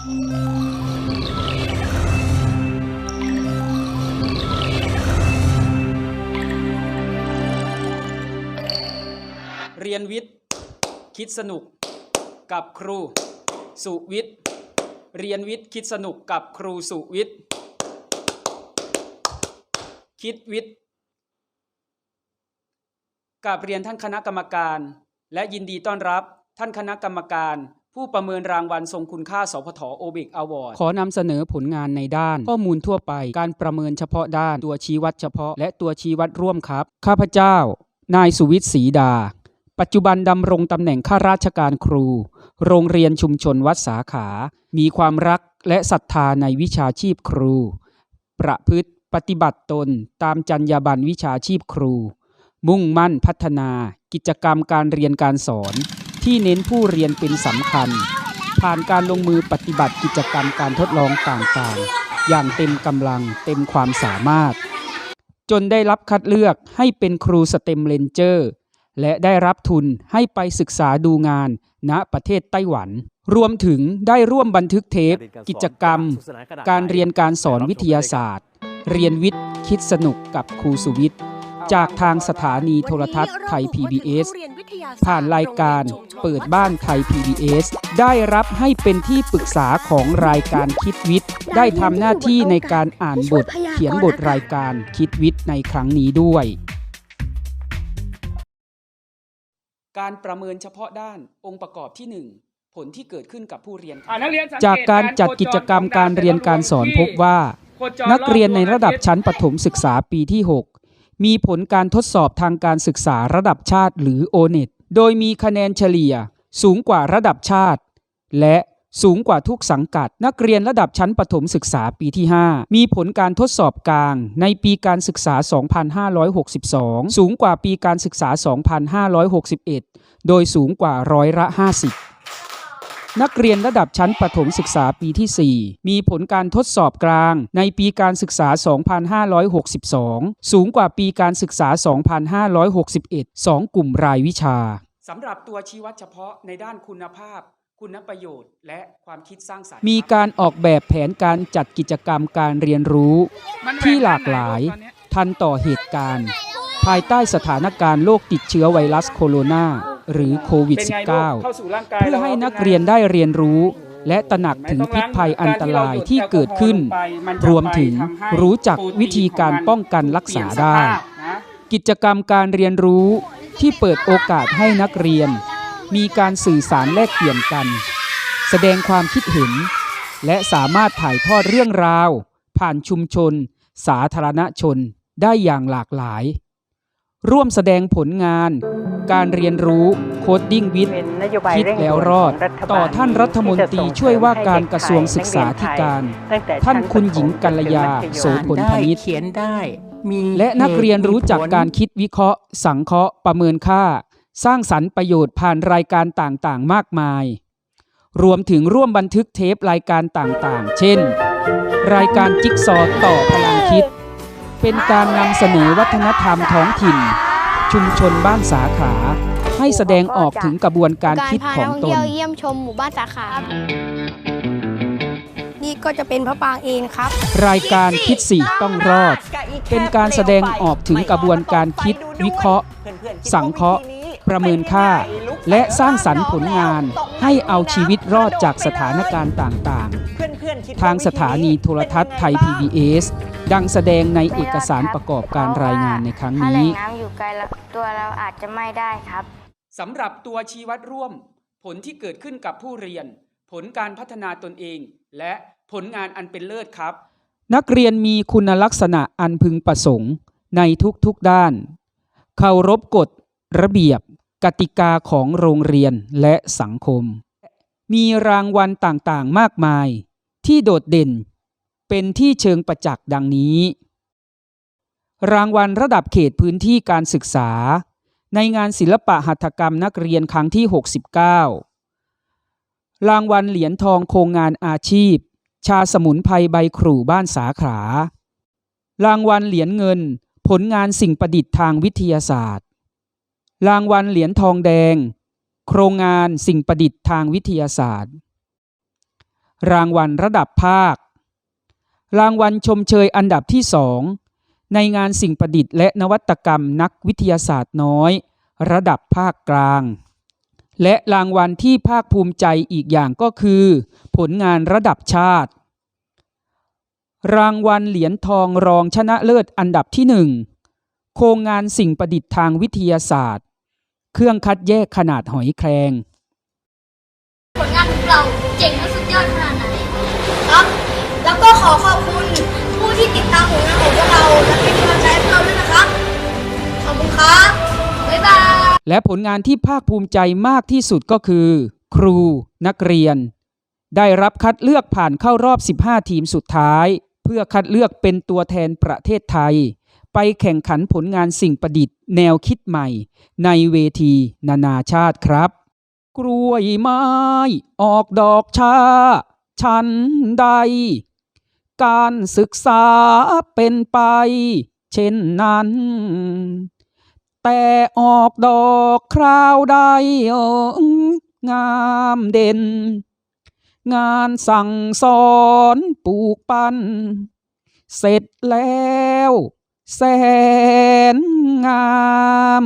เรียนวิทย์ คิดสนุกกับครูสุวิทย์ เรียนวิทย์ คิดสนุกกับครูสุวิทย์ คิดวิทย์กับเรียนท่านคณะกรรมการ และยินดีต้อนรับท่านคณะกรรมการ ผู้ประเมินรางวัลทรงคุณค่า สพทโอบิกอวอร์ดขอนำเสนอผลงานในด้าน ข้อมูลทั่วไป การประเมินเฉพาะด้าน ตัวชี้วัดเฉพาะ และตัวชี้วัดร่วมครับ ข้าพเจ้า นายสุวิทย์ศรีดา ปัจจุบันดำรงตำแหน่งข้าราชการครู โรงเรียนชุมชนวัดสาขา มีความรักและศรัทธาในวิชาชีพครู ประพฤติปฏิบัติตนตามจรรยาบรรณวิชาชีพครู มุ่งมั่นพัฒนา กิจกรรมการเรียนการสอน ที่เน้นผู้เรียนเป็นสำคัญ ผ่านการลงมือปฏิบัติกิจกรรมการทดลองต่างๆ อย่างเต็มกำลังเต็มความสามารถ จนได้รับคัดเลือกให้เป็นครูสเต็มเลนเจอร์และได้รับทุนให้ไปศึกษาดูงาน ณประเทศไต้หวัน รวมถึงได้ร่วมบันทึกเทป กิจกรรม การเรียนการสอนวิทยาศาสตร์ เรียนวิทย์ คิดสนุกกับครูสุวิทย์ จากทางสถานีโทรทัศน์ไทย PBS ผ่านรายการเปิดบ้านไทย PBS ได้รับให้เป็นที่ปรึกษาของรายการคิดวิทย์ ได้ทำหน้าที่ในการอ่านบท เขียนบทรายการคิดวิทย์ในครั้งนี้ด้วย การประเมินเฉพาะด้านองค์ประกอบที่ 1ผลที่เกิดขึ้นกับผู้เรียนครับจากการจัดกิจกรรมการเรียนการสอนพบว่า นักเรียนในระดับชั้นประถมศึกษาปีที่6 มีผลการทดสอบทางการศึกษาระดับชาติหรือ o n e t โดยมีคะแนนเฉลี่ยสูงกว่าระดับชาติ และสูงกว่าทุกสังกัด นักเรียนระดับชั้นประถมศึกษาปีที่ 5 มีผลการทดสอบกลาง ในปีการศึกษา 2562 สูงกว่าปีการศึกษา 2561 โดยสูงกว่าร้อยละ 50 นักเรียนระดับชั้นประถมศึกษาปีที่ 4 มีผลการทดสอบกลาง ในปีการศึกษา 2562 สูงกว่าปีการศึกษา 2561 2 กลุ่มรายวิชาสำหรับตัวชี้วัดเฉพาะในด้านคุณภาพคุณประโยชน์และความคิดสร้างสรรค์มีการออกแบบแผนการจัดกิจกรรมการเรียนรู้ ที่หลากหลาย ทันต่อเหตุการณ์ ภายใต้สถานการณ์โรคติดเชื้อไวรัสโคโรนา หรือโควิด -19 เพื่อให้นักเรียนได้เรียนรู้ และตระหนักถึงพิษภัยอันตรายที่เกิดขึ้น รวมถึงรู้จักวิธีการป้องกันรักษาได้ กิจกรรมการเรียนรู้ที่เปิดโอกาสให้นักเรียน มีการสื่อสารแลกเปลี่ยนกัน แสดงความคิดเห็น และสามารถถ่ายทอดเรื่องราว ผ่านชุมชน สาธารณชนได้อย่างหลากหลาย ร่วมแสดงผลงาน การเรียนรู้โคดดิ้งวิทย์เป็นนโยบายคิดเร่งแล้วด่วนรอดขงรัฐบาลต่อท่านรัฐมนตรีที่จะส่งช่วยว่าการเสริมกระทรวงศึกษาธิการให้เด็กไทยท่านคุณหญิงกัลยาตั้งแต่โสชั้นพลประถมพนิษฐ์เขียนได้มีและนักเรียนรู้จักการเหตุคิดวิเคราะห์ สังเคราะห์ประเมินค่า สร้างสรรค์ประโยชน์ผ่านรายการต่างๆ มากมาย รวมถึงร่วมบันทึกเทปรายการต่างๆ เช่น รายการจิ๊กซอว์ต่อพลังคิด เป็นการนำเสนอวัฒนธรรมท้องถิ่น ชุมชนบ้านสาขา ให้แสดงออกถึงกระบวนการการคิดพาของท่องตนเที่ยวเยี่ยมชมหมู่บ้านสาขา นี่ก็จะเป็นพระปรางเองครับ รายการคิดสี่ต้องรอด เป็นการแสดงออกถึงกระบวนการคิดวิเคราะห์ สังเคราะห์ ประเมินค่า และสร้างสรรค์ผลงานให้เอาชีวิตรอดจากสถานการณ์ต่างๆ ทางสถานีโทรทัศน์ไทย PBS ดังแสดงในเอกสารประกอบการรายงานในครั้งถ้าแหล่นี้งน้ำอยู่ไกลแล้วตัวเราอาจจะไม่ได้ครับ สำหรับตัวชี้วัดร่วม ผลที่เกิดขึ้นกับผู้เรียน ผลการพัฒนาตนเอง และผลงานอันเป็นเลิศครับ นักเรียนมีคุณลักษณะอันพึงประสงค์ในทุกๆด้าน เคารพกฎ ระเบียบ กติกาของโรงเรียนและสังคม มีรางวัลต่างๆ มากมาย ที่โดดเด่น เป็นที่เชิงประจักษ์ดังนี้ รางวัลระดับเขตพื้นที่การศึกษา ในงานศิลปะหัตถกรรมนักเรียนครั้งที่ 69 รางวัลเหรียญทองโครงงานอาชีพ ชาสมุนไพรใบครูบ้านสาขา รางวัลเหรียญเงิน ผลงานสิ่งประดิษฐ์ทางวิทยาศาสตร์ รางวัลเหรียญทองแดง โครงงานสิ่งประดิษฐ์ทางวิทยาศาสตร์ รางวัลระดับภาค รางวัลชมเชยอันดับที่สองในงานสิ่งประดิษฐ์และนวัตกรรมนักวิทยาศาสตร์น้อย ระดับภาคกลาง และรางวัลที่ภาคภูมิใจอีกอย่างก็คือ ผลงานระดับชาติ รางวัลเหรียญทองรองชนะเลิศอันดับที่หนึ่งโครงงานสิ่งประดิษฐ์ทางวิทยาศาสตร์ เครื่องคัดแยกขนาดหอยแครง ผลงานของเราเจ๋ง ยอดขนาดไหนครับ แล้วก็ขอขอบคุณผู้ที่ติดตามผลงานของพวกเราและเป็นกำลังใจให้พวกเราด้วยนะครับ ขอบคุณครับ บ๊ายบาย และผลงานที่ภาคภูมิใจมากที่สุดก็คือ ครู นักเรียน ได้รับคัดเลือกผ่านเข้ารอบ 15 ทีมสุดท้าย เพื่อคัดเลือกเป็นตัวแทนประเทศไทย ไปแข่งขันผลงานสิ่งประดิษฐ์ แนวคิดใหม่ ในเวที นานาชาติครับ กล้วยไม้ออกดอกชาชันใด การศึกษาเป็นไป เช่นนั้น แต่ออกดอกคราวใดงามเด่น งานสั่งสอนปลูกปั้น เสร็จแล้ว แสนงาม